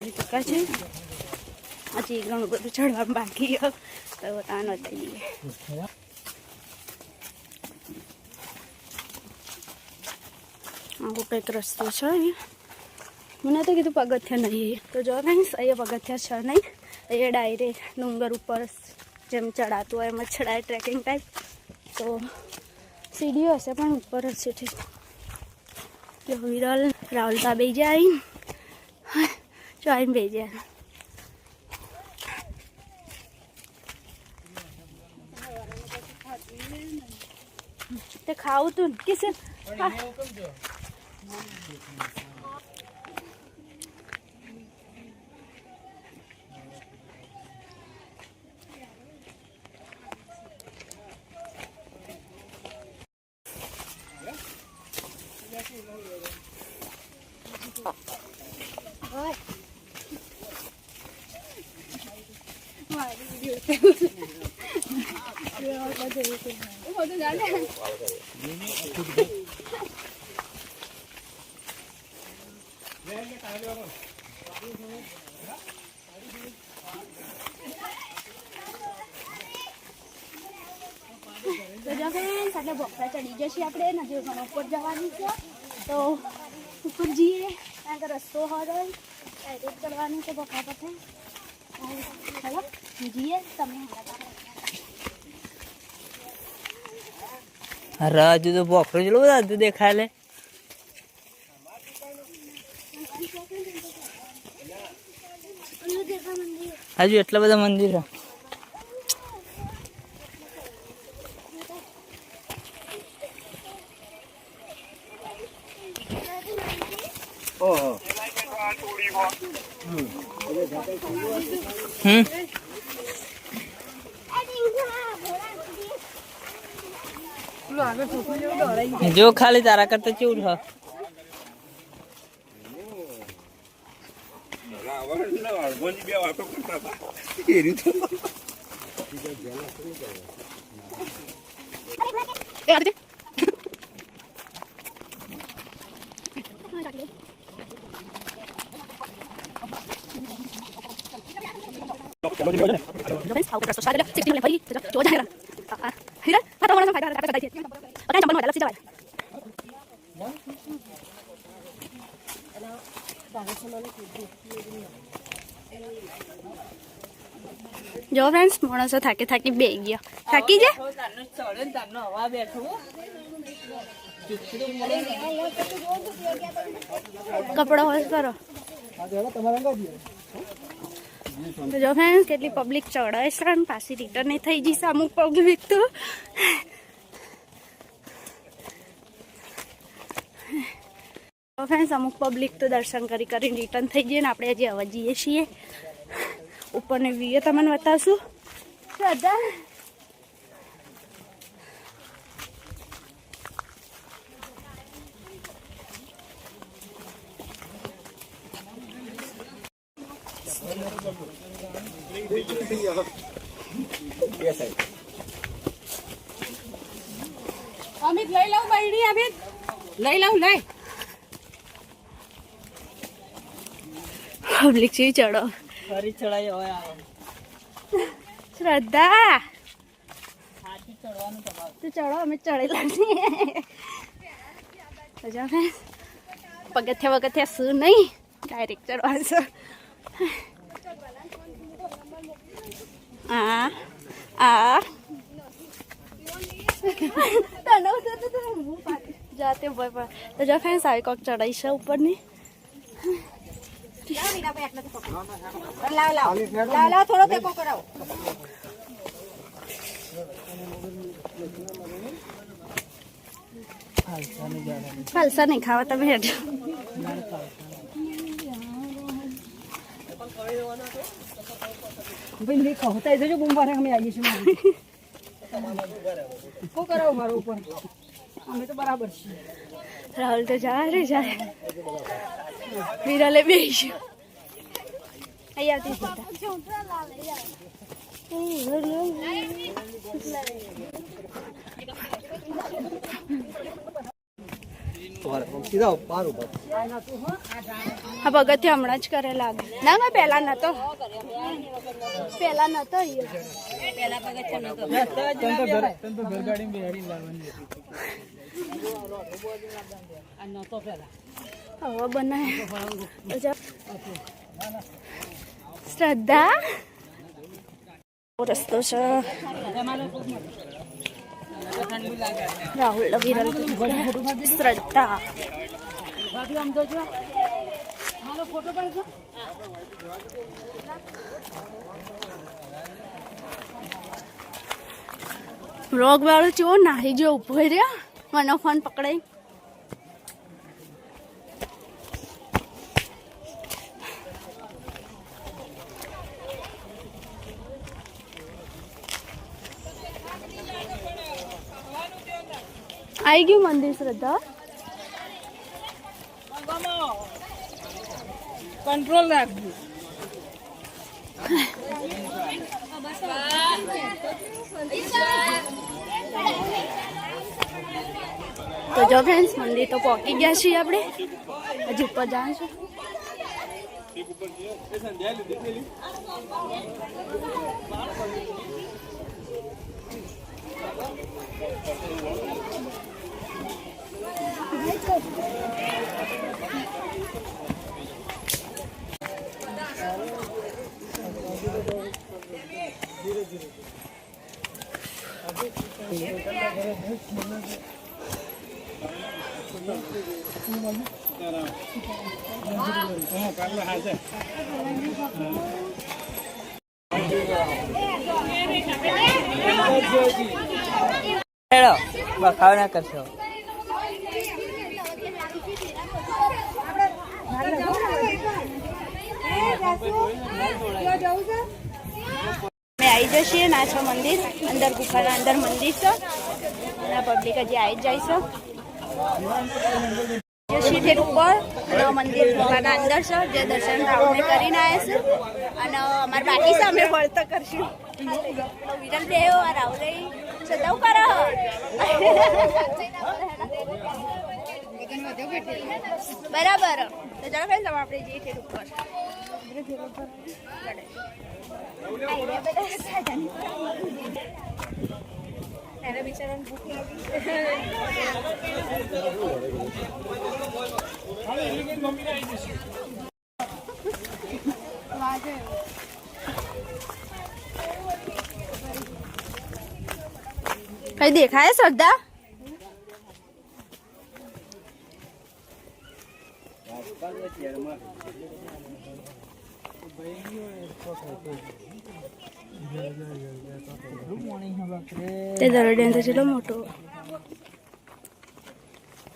ચક્કા છે. હજી ઘણું બધું ચડવા બાકી. તો તાનો થઈ ગઈ આવો કંઈક રસ્તો છે મને તો કીધું પગથિયા નહીં. તો જો ફ્રેન્ડ્સ અહીંયા પગથિયા છે નહીં. અહીંયા ડાયરેક્ટ ડુંગર ઉપર જેમ ચડાતું હોય એમ જ ચડાય ટ્રેકિંગ ટાઈપ તો સીડીઓ હશે પણ ઉપર જ છે. ઠીક. વિરલ, રાહુલ બે જાય. જો આવીને બે જાય તે ખાવું તું કિસે તો જો ફ્રેન્ડ્સ ચડી જશે આપણે. નદી ઉપર જવાની છે. તો ઉપર જઈએ કારણ કે રસ્તો હોય. ચડવાનું છે બોકા પાસે. જઈએ રાજુ તો બોકરો જેટલો બધા તું દેખાય લે. હજુ એટલા બધા મંદિર હમ. જો ખાલી તારા કરતા ચેવું છે બે વાતો કરતા હતા એ રીતે ફ્રેન્ડ્સ આવું રસ્તો સાગર 60 મિનિટ ફરી તો જો જાયરા હીરા આ તો મને ફાયદા કરતા છે પતા ચંપલમાં લસી જવાય જો ફ્રેન્ડ્સ માણસો થાકી થાકી બે ગયા. થાકી જાય કપડો હોશ કરો જો ફ્રેન્ડ્સ કેટલી પબ્લિક ચડાય છે પાછી રિટર્ન થઈ જશે અમુક પબ્લિક તો. ફ્રેન્ડ્સ અમુક પબ્લિક તો દર્શન કરી કરીને રિટર્ન થઈ જઈએ ને આપણે હજી હવે જઈએ છીએ. ઉપરને વ્યૂ તમને બતાવશું. દાદા અમિત, લઈ લઉં બૈરી અમિત. લઈ લઉં, લઈ. પબ્લિક છે ચડો. ફરી ચડાઈ હવે આવે. શ્રદ્ધા. ચડવાનું તો ચડો અમે ચડેલા છીએ પગથિયા વગથિયા શું નહીં ડાયરેક્ટ ચડવાનું છે આ આ. જાતે તો જો ફ્રેન્ડ્સ આવી કોક ચડાઈ છે ઉપરની. લાવ લાવ લાવ લાવ થોડો ટેકો કરાવો ફલસા નહીં ખાવા. તમે હેઠ ભાઈ મેં કહો તો જજો પાડે અમે આવીએ છીએ. કો કરાવો મારો ઉપર? અમે તો બરાબર છીએ. રાહુલ તો જાય રે જાય વિરાલે બેસ્યું. અહીં આવતી હતા સીધા આ પગથિયા હમણાં જ કરે લાગે. ના ના પહેલા નતો. પહેલા નતો શ્રદ્ધા રસ્તો છે રાહુલ વિરલ શ્રદ્ધા રોગ વાળો ચેવો નાહી જો ઊભો રહ્યો? મને ફોન પકડાઈ આવી ગયું મંદિર શ્રદ્ધા કંટ્રોલ રાખજો તો જો ફ્રેન્ડ્સ મંદિર તો પહોંચી ગયા છીએ આપણે. હજી ઉપર જવાનું હેડો બખાવ કરશો અમે આવી જઈએ નાચો મંદિર, અંદર ગુફાના અંદર મંદિર છે. પબ્લિક હજી આવી જ છે. ઠેઠ ઉપર મંદિર ગુફાના અંદર છે, જે દર્શન રાવણે કરીને આવ્યા છે. અને અમારે બાકી છે અમે વળતો કરશું. વિરલ બે આ રાવલે સદાવ કરો બરાબર. તો ચાલો ફ્રેન્ડ તમે આપણે જઈએ ઠેઠ ઉપર. બિચારાને કઈ દેખાય શ્રદ્ધા તે દરડિયા તો ચેટલો મોટો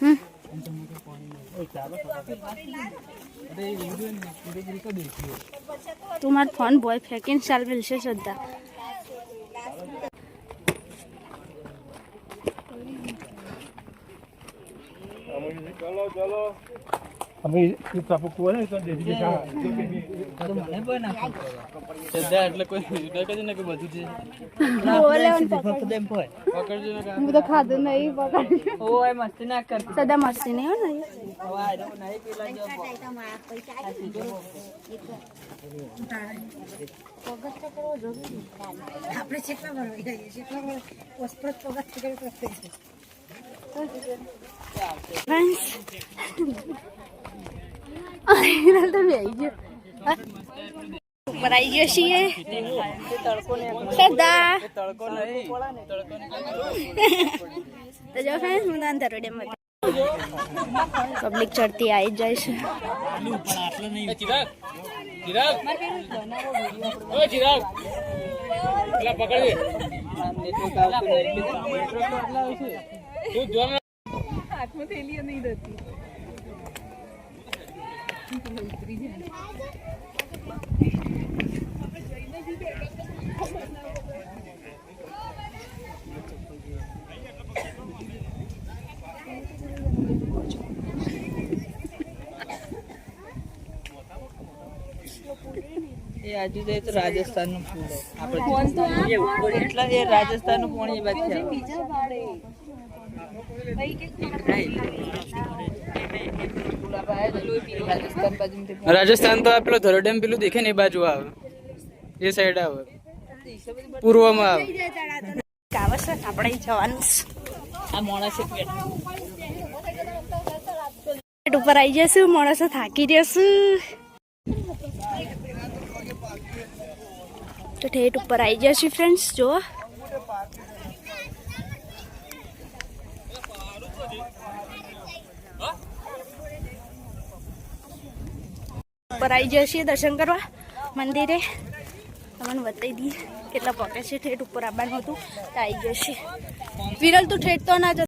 હમ તું મારો ફોન બોય ફેંકીને ચાલ એટલે કોઈ કદી ને કે બધું છે? ને હું તો ખાધું નહીં પકડ ઓય મસ્તી ના કરતી. સદા મસ્તી નહીં હો ને હવે આ નહીં પેલા જો. આપણે આવી ગયો છીએ. નહીં તો જો ફ્રેન્ડ્સ હું તાન ધરોડિયામાં પબ્લિક ચડતી આવી જાય છે. પકડજે નેટવર્ક નહીં રહેતી. એ આજુ જાય તો રાજસ્થાનનું ફૂલ આપણે એટલે એ રાજસ્થાનનું પોણી બાદ બાજુ રાજસ્થાન તો આ પેલો ધરો ડેમ પેલું દેખે ને એ બાજુ આવે. એ સાઈડ આવે. પૂર્વમાં આવે. આપણે જવાનું ઉપર આવી જશું, મોણસો થાકી જશું. તો ઠેઠ ઉપર આવી જશું ફ્રેન્ડ્સ જો ઉપર આવી જશે દર્શન કરવા મંદિરે. તમને બતાવી દઈએ કેટલા પોકેટ છે ઠેઠ ઉપર આવવાનું હતું. તો આવી જશે વિરલ, તું ઠેઠ તો ના